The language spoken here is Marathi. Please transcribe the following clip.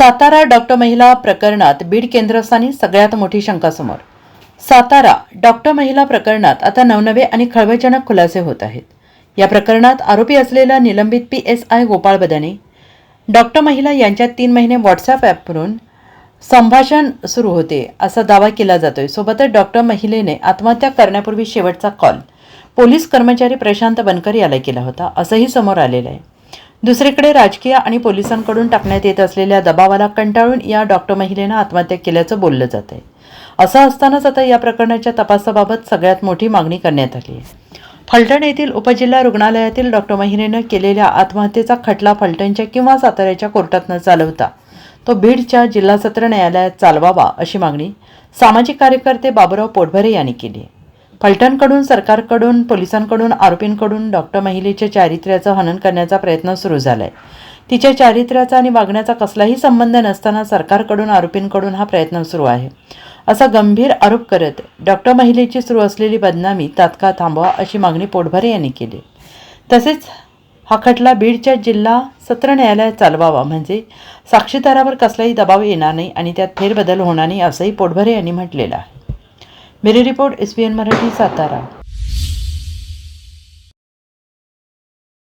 सातारा डॉक्टर महिला प्रकरणात बीड केंद्रस्थानी सगळ्यात मोठी शंका समोर सातारा डॉक्टर महिला प्रकरणात आता नवनवे आणि खळबळजनक खुलासे होत आहेत. या प्रकरणात आरोपी असलेला निलंबित P S I Gopal Badane doctor महिला यांच्यात तीन महिने व्हॉट्सअप ॲपवरून संभाषण सुरू होते असा दावा केला जातोय. सोबतच डॉक्टर महिलेने आत्महत्या करण्यापूर्वी शेवटचा कॉल पोलीस कर्मचारी प्रशांत बनकर याला केला होता असंही समोर आलेलं आहे. दुसरीकडे राजकीय आणि पोलिसांकडून टाकण्यात येत असलेल्या दबावाला कंटाळून या डॉक्टर महिलेनं आत्महत्या केल्याचं बोललं जात आहे असं असतानाच आता या प्रकरणाच्या तपासाबाबत सगळ्यात मोठी मागणी करण्यात आली आहे. फलटण येथील उपजिल्हा रुग्णालयातील डॉक्टर महिनेनं केलेल्या आत्महत्येचा खटला फलटणच्या किंवा साताऱ्याच्या कोर्टात न चालवता तो बीडच्या जिल्हा सत्र न्यायालयात चालवावा अशी मागणी सामाजिक कार्यकर्ते बाबुराव पोटभरे यांनी केली आहे. फलटणकडून सरकारकडून पोलिसांकडून आरोपींकडून डॉक्टर महिलेच्या चारित्र्याचं हनन करण्याचा प्रयत्न सुरू झाला आहे तिच्या चारित्र्याचा आणि वागण्याचा कसलाही संबंध नसताना सरकारकडून आरोपींकडून हा प्रयत्न सुरू आहे. असा गंभीर आरोप करत डॉक्टर महिलेची सुरू असलेली बदनामी तात्काळ थांबवा अशी मागणी पोटभरे यांनी केली. तसेच हा खटला बीडच्या जिल्हा सत्र न्यायालयात चालवावा म्हणजे साक्षीदारावर कसलाही दबाव येणार नाही आणि त्यात फेरबदल होणार नाही असंही पोटभरे यांनी म्हटलेलं आहे. Bureau report S P N Marathi Satara.